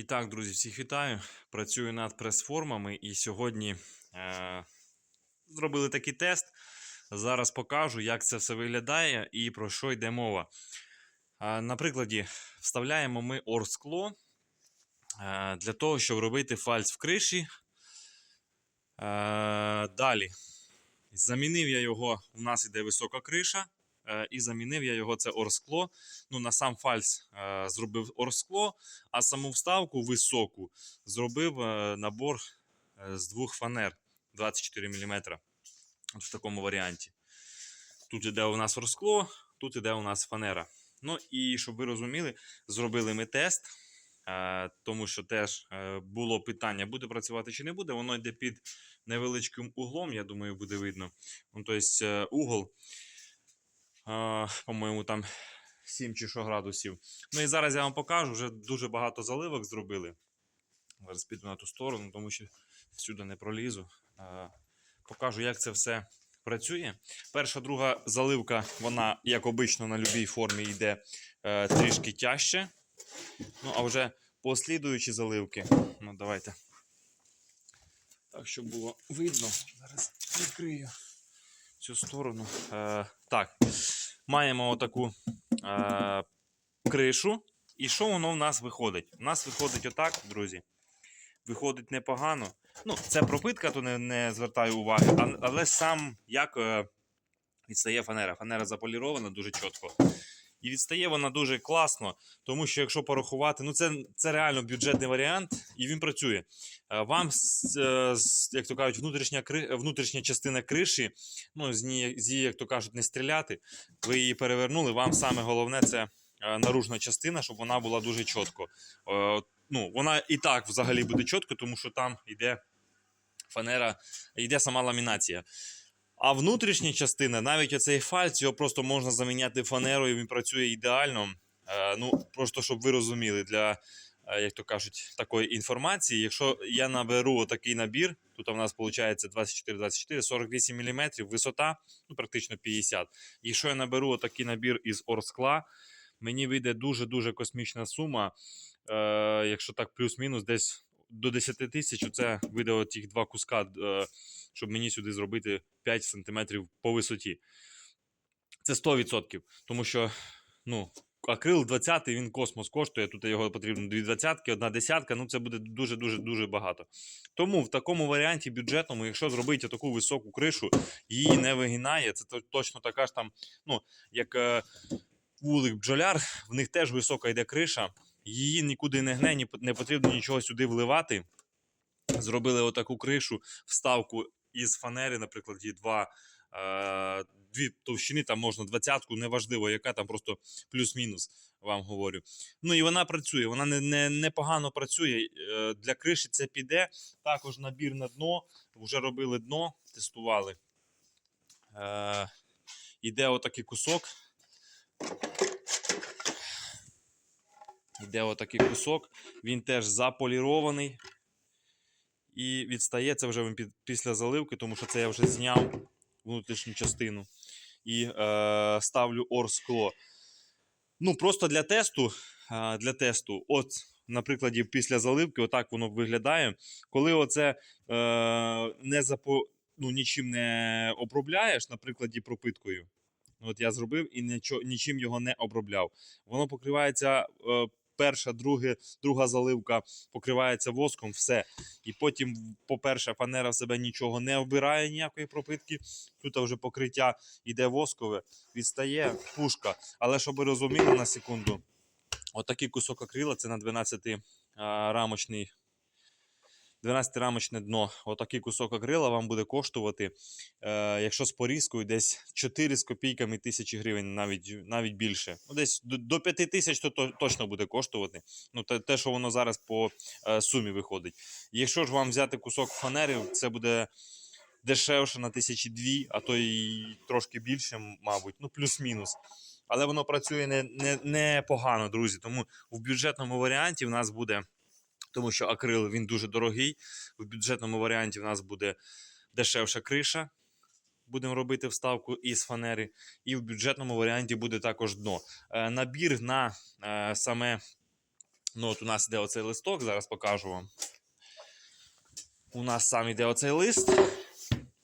І так, друзі, всіх вітаю. Працюю над прес-формами і сьогодні е, зробили такий тест. Зараз покажу, як це все виглядає і про що йде мова. Е, на прикладі, вставляємо ми орскло е, для того, щоб робити фальц в криші. Е, далі. Замінив я його, у нас іде висока криша. Е, І замінив я його це орскло. Ну, на сам фальц е, зробив орскло, а саму вставку високу зробив е, набор з двох фанер 24 мм. От в такому варіанті. Тут іде у нас орскло, тут іде у нас фанера. Ну і щоб ви розуміли, зробили ми тест, тому що теж було питання, буде працювати чи не буде. Воно йде під невеличким углом, я думаю, буде видно. Ну, тобто угол, по-моєму, там 7 чи що градусів. Ну і зараз я вам покажу, вже дуже багато заливок зробили. Зараз піду на ту сторону, тому що всюди не пролізу. Е, Покажу, як це все працює. Перша, друга заливка, вона, як обично, на будь-якій формі йде е, трішки тяжче. Ну, а вже послідуючі заливки. Ну, давайте. Так, щоб було видно. Зараз відкрию цю сторону. Е, так, маємо отаку е, кришу. І що воно в нас виходить? У нас виходить отак, друзі. Виходить непогано. Ну, це пропитка, то не, не звертаю уваги, але, але сам як е, відстає фанера. Фанера заполірована дуже чітко. І відстає вона дуже класно, тому що якщо порахувати, ну це, це реально бюджетний варіант, і він працює. Е, Вам, е, як то кажуть, внутрішня, внутрішня частина криші, ну, з її, як то кажуть, не стріляти. Ви її перевернули. Вам саме головне це е, наружна частина, щоб вона була дуже чітко. Ну, вона і так взагалі буде чітко, тому що там йде фанера, йде сама ламінація. А внутрішня частина, навіть оцей фальц, його просто можна заміняти фанерою, він працює ідеально. Е, ну, просто щоб ви розуміли, для, е, як то кажуть, такої інформації, якщо я наберу отакий набір, тут у нас виходить 24-24, 48 мм, висота, ну, практично 50. Якщо я наберу отакий набір із орскла, мені вийде дуже-дуже космічна сума. Е, якщо так плюс-мінус, десь до 10 тисяч, це вийде оті два куска, е, щоб мені сюди зробити 5 см по висоті. Це 100%. Тому що, ну, акрил 20 він космос коштує. Тут його потрібно дві двадцятки, одна десятка. Ну, це буде дуже-дуже дуже багато. Тому в такому варіанті бюджетному, якщо зробити таку високу кришу, її не вигинає. Це то- точно така ж там, ну, як е, вулик бджоляр, в них теж висока йде криша. Її нікуди не гне, не потрібно нічого сюди вливати. Зробили отаку кришу, вставку із фанери, наприклад, є два, е, дві товщини, там можна двадцятку, неважливо, яка там просто плюс-мінус, вам говорю. Ну і вона працює, вона не, не, непогано працює. Е, для криші це піде. Також набір на дно. Вже робили дно, тестували. Е, іде отакий кусок. Іде отакий кусок, він теж заполірований. І відстає це вже після заливки, тому що це я вже зняв внутрішню частину і е, ставлю орскло. Ну, просто для тесту. е, Для тесту, от, на прикладі, після заливки, отак воно виглядає. Коли оце е, не запо, ну, нічим не обробляєш, на прикладі пропиткою. От я зробив і нічим його не обробляв. Воно покривається. Е, Перша, друге, друга заливка покривається воском, все. І потім, по-перше, фанера в себе нічого не вбирає, ніякої пропитки. Тут вже покриття йде воскове, відстає пушка. Але щоб ви розуміли на секунду, отакий кусок акрила це на 12 а, рамочний. 12-рамочне дно. Отакий кусок акрила вам буде коштувати, е, якщо з порізкою, десь 4 з копійками тисячі гривень, навіть, навіть більше. Ну, десь до, до 5 тисяч то, то точно буде коштувати. Ну, те, те, що воно зараз по е, сумі виходить. Якщо ж вам взяти кусок фанери, це буде дешевше на тисячі дві, а то і трошки більше, мабуть, ну плюс-мінус. Але воно працює не, не, не погано, друзі. Тому в бюджетному варіанті в нас буде, тому що акрил він дуже дорогий. В бюджетному варіанті в нас буде дешевша криша. Будемо робити вставку із фанери. І в бюджетному варіанті буде також дно. Е, набір на е, саме Ну, от у нас іде оцей листок, зараз покажу вам. У нас сам іде оцей лист,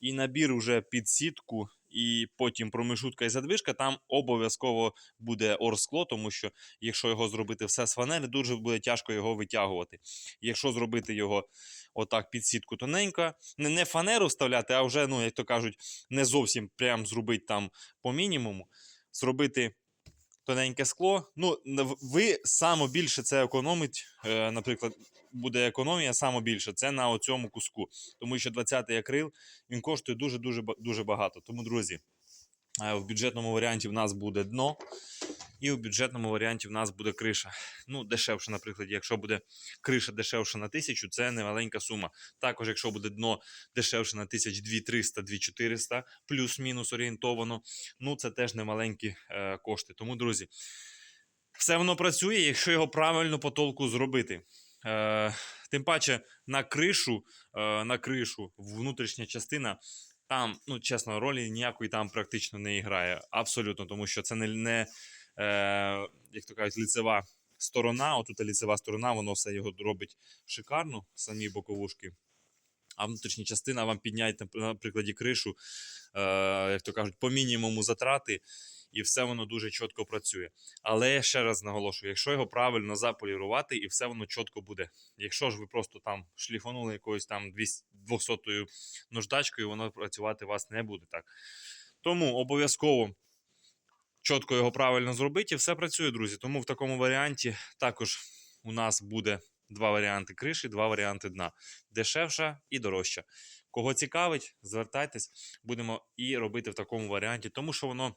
і набір уже під сітку, і потім промежутка і задвижка. Там обов'язково буде орскло, тому що якщо його зробити все з фанери, дуже буде тяжко його витягувати. Якщо зробити його отак під сітку тоненько, не, не фанеру вставляти, а вже, ну, як то кажуть, не зовсім прям зробити там по мінімуму, зробити тоненьке скло. Ну, ви саме більше це економить, е, наприклад, буде економія саме більше, це на оцьому куску. Тому що 20-й акрил він коштує дуже дуже багато. Тому, друзі, в бюджетному варіанті в нас буде дно, і в бюджетному варіанті в нас буде криша. Ну, дешевше, наприклад, якщо буде криша дешевше на тисячу, це немаленька сума. Також, якщо буде дно дешевше на тисяч 2300 2400 плюс-мінус орієнтовано, ну це теж немаленькі е, кошти. Тому, друзі, все воно працює, якщо його правильно по толку зробити. Е, тим паче на кришу, е, на кришу, внутрішня частина. Там, ну чесно, ролі ніякої там практично не грає. Абсолютно, тому що це не, не е, як то кажуть, ліцева сторона. Отут ліцева сторона, воно все його робить шикарно, самі боковушки. А внутрішня частина вам підняють, на- на прикладі кришу, е, як то кажуть, по мінімуму затрати, і все воно дуже чітко працює. Але я ще раз наголошую, якщо його правильно заполірувати, і все воно чітко буде. Якщо ж ви просто там шліфанули якоюсь там 200 наждачкою, воно працювати у вас не буде так. Тому обов'язково чітко його правильно зробити, і все працює, друзі. Тому в такому варіанті також у нас буде два варіанти криші, два варіанти дна. Дешевша і дорожча. Кого цікавить, звертайтесь, будемо і робити в такому варіанті, тому що воно.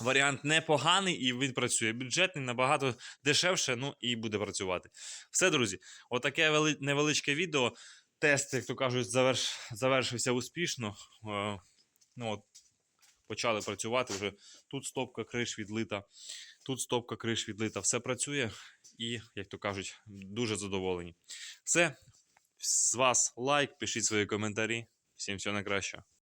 Варіант непоганий і він працює бюджетний, набагато дешевше, ну і буде працювати. Все, друзі, отаке вели- невеличке відео. Тест, як то кажуть, заверш... завершився успішно. Е, ну, от, почали працювати вже. Тут стопка криш відлита, тут стопка криш відлита. Все працює і, як то кажуть, дуже задоволені. Все, з вас лайк, пишіть свої коментарі. Всім всього найкращого.